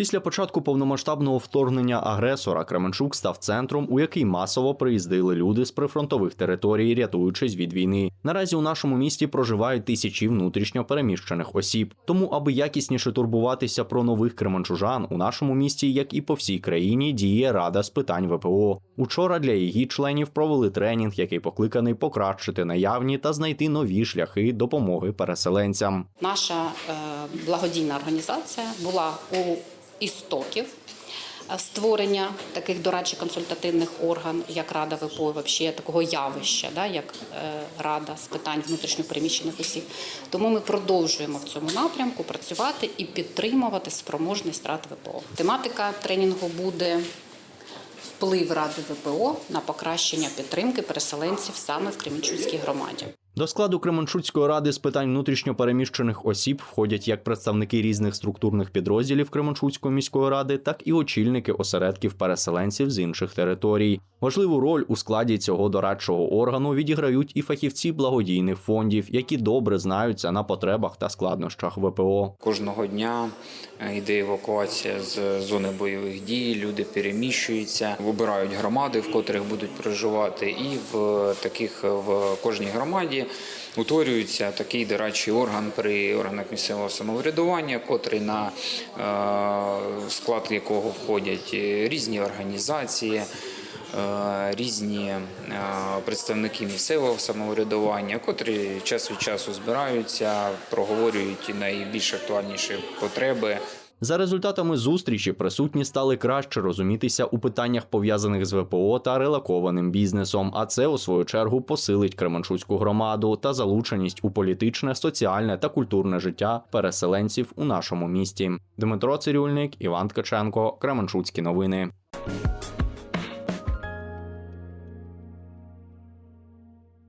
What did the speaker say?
Після початку повномасштабного вторгнення агресора Кременчук став центром, у який масово приїздили люди з прифронтових територій, рятуючись від війни. Наразі у нашому місті проживають тисячі внутрішньо переміщених осіб. Тому, аби якісніше турбуватися про нових кременчужан, у нашому місті, як і по всій країні, діє рада з питань ВПО. Учора для її членів провели тренінг, який покликаний покращити наявні та знайти нові шляхи допомоги переселенцям. Наша е, благодійна організація була у істоків е, створення таких дорадчо-консультативних орган, як Рада ВПО, вообще такого явища, да, як е, Рада з питань внутрішньопереміщених осіб. Тому ми продовжуємо в цьому напрямку працювати і підтримувати спроможність Рад ВПО. Тематика тренінгу буде вплив Ради ВПО на покращення підтримки переселенців саме в Кремінчуцькій громаді. До складу Кременчуцької ради з питань внутрішньо переміщених осіб входять як представники різних структурних підрозділів Кременчуцької міської ради, так і очільники осередків переселенців з інших територій. Важливу роль у складі цього дорадчого органу відіграють і фахівці благодійних фондів, які добре знаються на потребах та складнощах ВПО. Кожного дня е, йде евакуація з зони бойових дій. Люди переміщуються, вибирають громади, в котрих будуть проживати, і в таких в кожній громаді утворюється такий дорадчий орган при органах місцевого самоврядування, котрий на е, склад якого входять е, різні організації. е, Різні представники місцевого самоврядування, котрі час від часу збираються, проговорюють найбільш актуальніші потреби За результатами зустрічі присутні стали краще розумітися у питаннях пов'язаних з ВПО та релакованим бізнесом. А це у свою чергу посилить Кременчуцьку громаду та залученість у політичне, соціальне та культурне життя переселенців у нашому місті. Дмитро Цирюльник, Іван Ткаченко, Кременчуцькі новини.